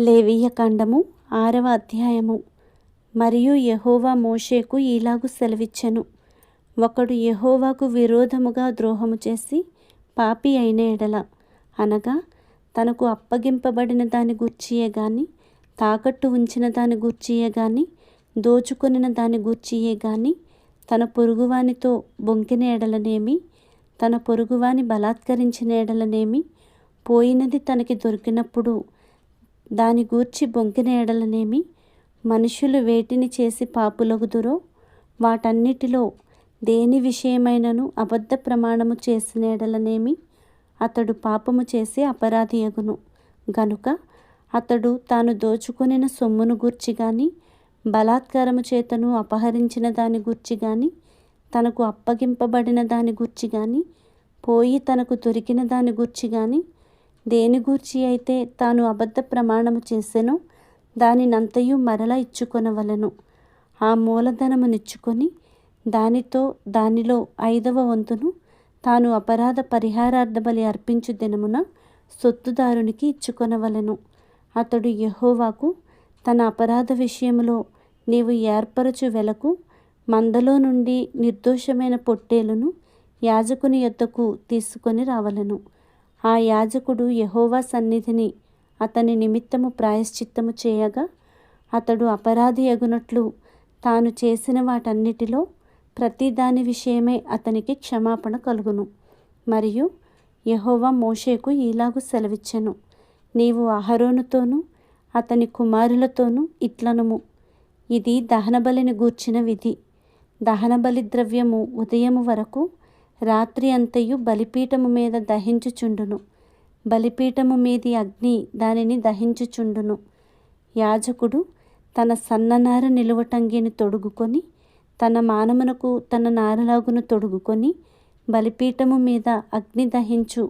లేవీయ కాండము ఆరవ అధ్యాయము. మరియు యహోవా మోషేకు ఈలాగు సెలవిచ్చెను. ఒకడు యహోవాకు విరోధముగా ద్రోహము చేసి పాపి అయిన ఎడల అనగా తనకు అప్పగింపబడిన దాని గూర్చియే గాని తాకట్టు ఉంచిన దాని గూర్చియే గాని దోచుకొనిన దాని గూర్చియే గాని తన పొరుగువానితో బొంకిన ఎడలనేమి తన పొరుగువాని బలాత్కరించిన ఎడలనేమి పోయినది తనకి దొరికినప్పుడు దాని గూర్చి బొంకిన ఎడలనేమి మనుషులు వేటిని చేసి పాపులగుదురో వాటన్నిటిలో దేని విషయమైనను అబద్ధ ప్రమాణము చేసిన ఎడలనేమి అతడు పాపము చేసి అపరాధియగును. గనుక అతడు తాను దోచుకొనిన సొమ్మును గూర్చి గాని బలాత్కారము చేతను అపహరించిన దాని గూర్చి గాని తనకు అప్పగింపబడిన దాని గూర్చి గాని పోయి తనకు దొరికిన దాని గూర్చి గాని దేని గూర్చి అయితే తాను అబద్ధ ప్రమాణము చేసెనో దానినంతయు మరల ఇచ్చుకొనవలెను. ఆ మూలధనమునిచ్చుకొని దానితో దానిలో ఐదవ వంతును తాను అపరాధ పరిహారార్థ బలి అర్పించు దినమున సొత్తుదారునికి ఇచ్చుకొనవలెను. అతడు యహోవాకు తన అపరాధ విషయములో నీవు ఏర్పరచు వెలకు మందలో నుండి నిర్దోషమైన పొట్టేలును యాజకుని యొద్దకు తీసుకొని రావలెను. ఆ యాజకుడు యహోవా సన్నిధిని అతని నిమిత్తము ప్రాయశ్చిత్తము చేయగా అతడు అపరాధి అగునట్లు తాను చేసిన వాటన్నిటిలో ప్రతి దాని విషయమే అతనికి క్షమాపణ కలుగును. మరియు యహోవా మోషేకు ఈలాగు సెలవిచ్చెను. నీవు అహరోనుతోనూ అతని కుమారులతోనూ ఇట్లనుము. ఇది దహనబలిని గూర్చిన విధి. దహనబలి ద్రవ్యము ఉదయము వరకు రాత్రి అంతయు బలిపీఠము మీద దహించుచుండును. బలిపీఠము మీది అగ్ని దానిని దహించుచుండును. యాజకుడు తన సన్ననార నిలువటంగిని తొడుగుకొని తన మానమునకు తన నారలాగును తొడుగుకొని బలిపీఠము మీద అగ్ని దహించు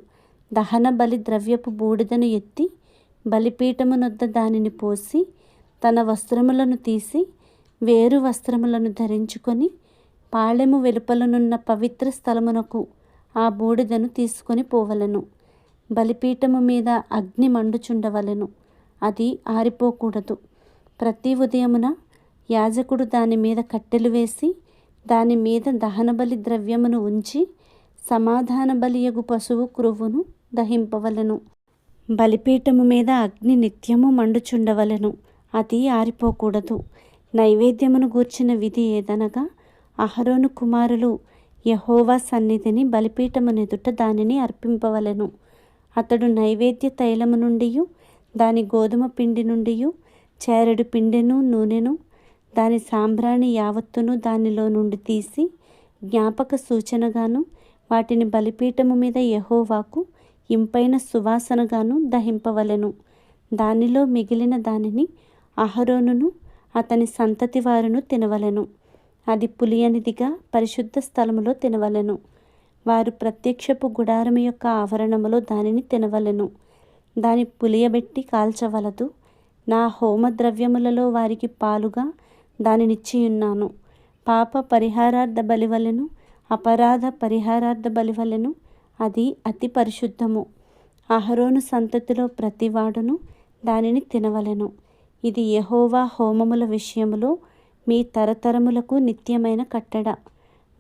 దహన బలి ద్రవ్యపు బూడిదను ఎత్తి బలిపీఠమునొద్ద దానిని పోసి తన వస్త్రములను తీసి వేరు వస్త్రములను ధరించుకొని పాళెము వెలుపలనున్న పవిత్ర స్థలమునకు ఆ బూడిదను తీసుకొని పోవలెను. బలిపీఠము మీద అగ్ని మండుచుండవలెను. అది ఆరిపోకూడదు. ప్రతి ఉదయమున యాజకుడు దాని మీద కట్టెలు వేసి దాని మీద దహనబలి ద్రవ్యమును ఉంచి సమాధాన బలియగు పశువు క్రొవ్వును దహింపవలెను. బలిపీఠము మీద అగ్ని నిత్యము మండుచుండవలెను. అది ఆరిపోకూడదు. నైవేద్యమును గూర్చిన విధి ఏదనగా అహరోను కుమారులు యహోవా సన్నిధిని బలిపీఠమునెదుట దానిని అర్పింపవలెను. అతడు నైవేద్య తైలము నుండి దాని గోధుమ పిండి నుండి చేరడు పిండెను నూనెను దాని సాంబ్రాణి యావత్తును దానిలో నుండి తీసి జ్ఞాపక సూచనగాను వాటిని బలిపీఠము మీద యహోవాకు ఇంపైన సువాసనగాను దహింపవలెను. దానిలో మిగిలిన దానిని అహరోనును అతని సంతతి వారును తినవలెను. అది పులియనిదిగా పరిశుద్ధ స్థలములో తినవలెను. వారు ప్రత్యక్షపు గుడారము యొక్క ఆవరణములో దానిని తినవలెను. దాని పులియబెట్టి కాల్చవలదు. నా హోమ ద్రవ్యములలో వారికి పాలుగా దానినిచ్చియున్నాను. పాప పరిహారార్థ బలివలెను అపరాధ పరిహారార్థ బలివలెను అది అతి పరిశుద్ధము. అహరోను సంతతిలో ప్రతివాడును దానిని తినవలెను. ఇది యహోవా హోమముల విషయములో మీ తరతరములకు నిత్యమైన కట్టడ.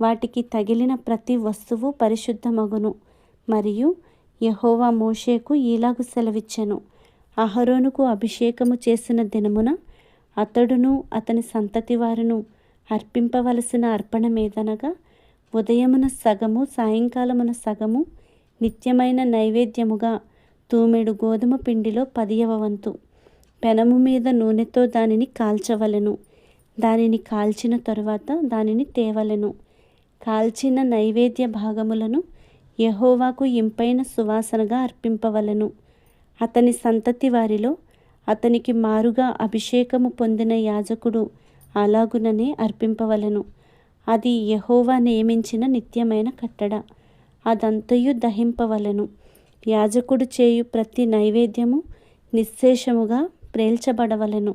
వాటికి తగిలిన ప్రతి వస్తువు పరిశుద్ధమగును. మరియు యహోవా మోషేకు ఈలాగు సెలవిచ్చెను. అహరోనుకు అభిషేకము చేసిన దినమున అతడును అతని సంతతి వారును అర్పింపవలసిన అర్పణమేదనగా ఉదయమున సగము సాయంకాలమున సగము నిత్యమైన నైవేద్యముగా తూమెడు గోధుమ పిండిలో పదియవ వంతు. పెనము మీద నూనెతో దానిని కాల్చవలెను. దానిని కాల్చిన తరువాత దానిని తేవలెను. కాల్చిన నైవేద్య భాగములను యహోవాకు ఇంపైన సువాసనగా అర్పింపవలెను. అతని సంతతి వారిలో అతనికి మారుగా అభిషేకము పొందిన యాజకుడు అలాగుననే అర్పింపవలెను. అది యహోవా నియమించిన నిత్యమైన కట్టడ. అదంతయు దహింపవలెను. యాజకుడు చేయు ప్రతి నైవేద్యము నిశ్శేషముగా ప్రేల్చబడవలెను.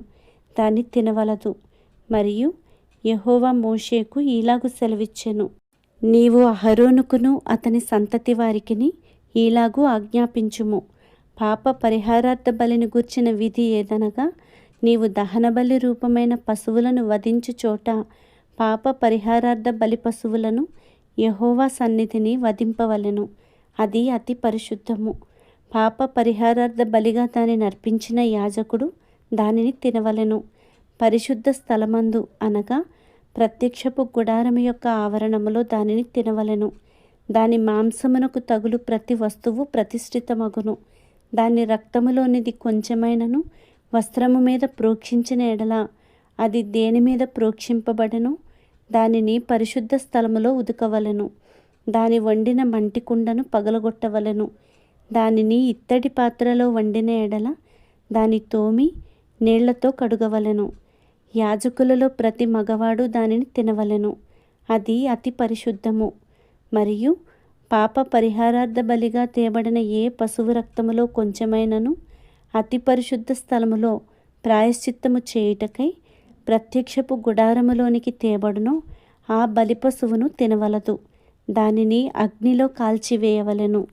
దాన్ని తినవలదు. మరియు యహోవా మోషేకు ఈలాగు సెలవిచ్చెను. నీవు అహరోనుకును అతని సంతతి వారికిని ఈలాగు ఆజ్ఞాపించుము. పాప పరిహారార్థ బలిని గూర్చిన విధి ఏదనగా నీవు దహన బలి రూపమైన పశువులను వధించు చోట పాప పరిహారార్థ బలి పశువులను యహోవా సన్నిధిని వధింపవలెను. అది అతి పరిశుద్ధము. పాప పరిహారార్థ బలిగా దానిని అర్పించిన యాజకుడు దానిని తినవలెను. పరిశుద్ధ స్థలమందు అనగా ప్రత్యక్షపు గుడారము యొక్క ఆవరణములో దానిని తినవలెను. దాని మాంసమునకు తగులు ప్రతి వస్తువు ప్రతిష్ఠితమగును. దాని రక్తములోనిది కొంచెమైనను వస్త్రము మీద ప్రోక్షించిన ఎడల. అది దేని మీద ప్రోక్షింపబడను? దానిని పరిశుద్ధ స్థలములో ఉదకవలెను. దాని వండిన మంటి కుండను పగలగొట్టవలెను. దానిని ఇత్తడి పాత్రలో వండిన ఎడల దాని తోమి నీళ్ళతో కడుగవలెను. యాజకులలో ప్రతి మగవాడు దానిని తినవలెను. అది అతి పరిశుద్ధము. మరియు పాప పరిహారార్థ బలిగా తేబడిన ఏ పశువు రక్తములో కొంచెమైనను అతి పరిశుద్ధ స్థలములో ప్రాయశ్చిత్తము చేయుటకై ప్రత్యక్షపు గుడారములోనికి తేబడును ఆ బలి పశువును తినవలదు. దానిని అగ్నిలో కాల్చివేయవలెను.